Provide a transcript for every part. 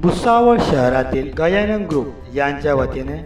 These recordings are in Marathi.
भुसावळ शहरातील गयानन ग्रुप यांच्या वतीने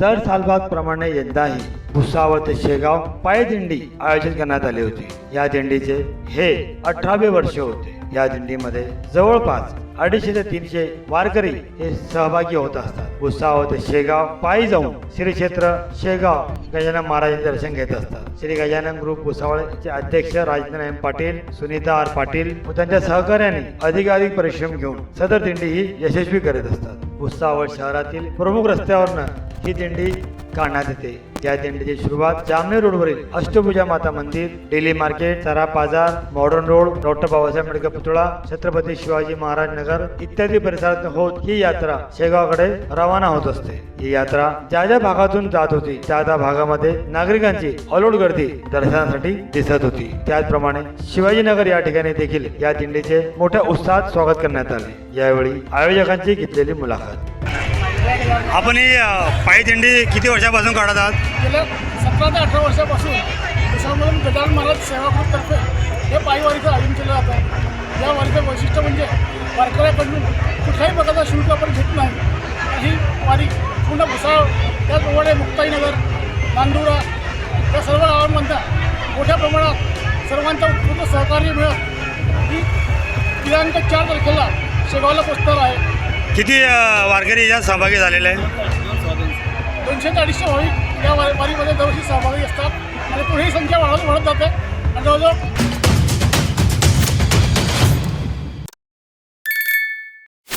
दर सालभागप्रमाणे यंदाही भुसावळ ते शेगाव पायदिंडी आयोजित करण्यात आली होती. या दिंडीचे हे अठरावे वर्ष होते. या दिंडीमध्ये जवळपास अडीचशे ते तीनशे वारकरी हे सहभागी होत असतात. उत्साह ते शेगाव पायी जाऊन श्री क्षेत्र शेगाव गजानन महाराजांचे दर्शन घेत असतात. श्री गजानन ग्रुप भुसावळचे अध्यक्ष राजनारायण एम पाटील सुनीता आर पाटील व त्यांच्या सहकार्याने अधिकाधिक परिश्रम घेऊन सदर दिंडी ही यशस्वी करत असतात. भुसावळ शहरातील प्रमुख रस्त्यावरनं ही दिंडी काढण्यात येते. या दिंडीची सुरुवात जामनेर रोडवरील अष्टभुजा माता मंदिर डेली मार्केट सरा बाजार modern road doctor Babasaheb Ambedkar पुतळा छत्रपती शिवाजी महाराज नगर इत्यादी परिसरात होत ही यात्रा शेगावकडे रवाना होत असते. ही यात्रा ज्या ज्या भागातून जात होती त्या त्या भागामध्ये नागरिकांची अलोट गर्दी दर्शनासाठी दिसत होती. त्याचप्रमाणे शिवाजीनगर या ठिकाणी देखील या दिंडीचे मोठ्या उत्साहात स्वागत करण्यात आले. यावेळी आयोजकांची घेतलेली मुलाखत. आपण ही पायी दिंडी किती वर्षापासून काढत आहात? गेल्या सतरा ते अठरा वर्षापासून म्हणून गजानन महाराज सेवा ग्रुपतर्फे हे पायी वारीचं आयोजन केलं जातं. या वारीचं वैशिष्ट्य म्हणजे वारकऱ्याकडून कुठल्याही प्रकारचा शुल्क आपण घेत नाही. ही वारी पूर्ण भुसावळ त्याचप्रमाणे मुक्ताईनगर नांदुरा या सर्व गावांमधल्या मोठ्या प्रमाणात सर्वांचा उत्कृष्ट सहकार्य मिळत ही दिनांक चार तारखेला शेगावला पोचणार आहे. किती वारकरी यात सहभागी झालेले आहे दोनशे ते अडीचशे भाविक या वारीमध्ये दरवर्षी सहभागी असतात. आणि पुढेही संख्या वाढत वाढत जाते. आणि जवळजवळ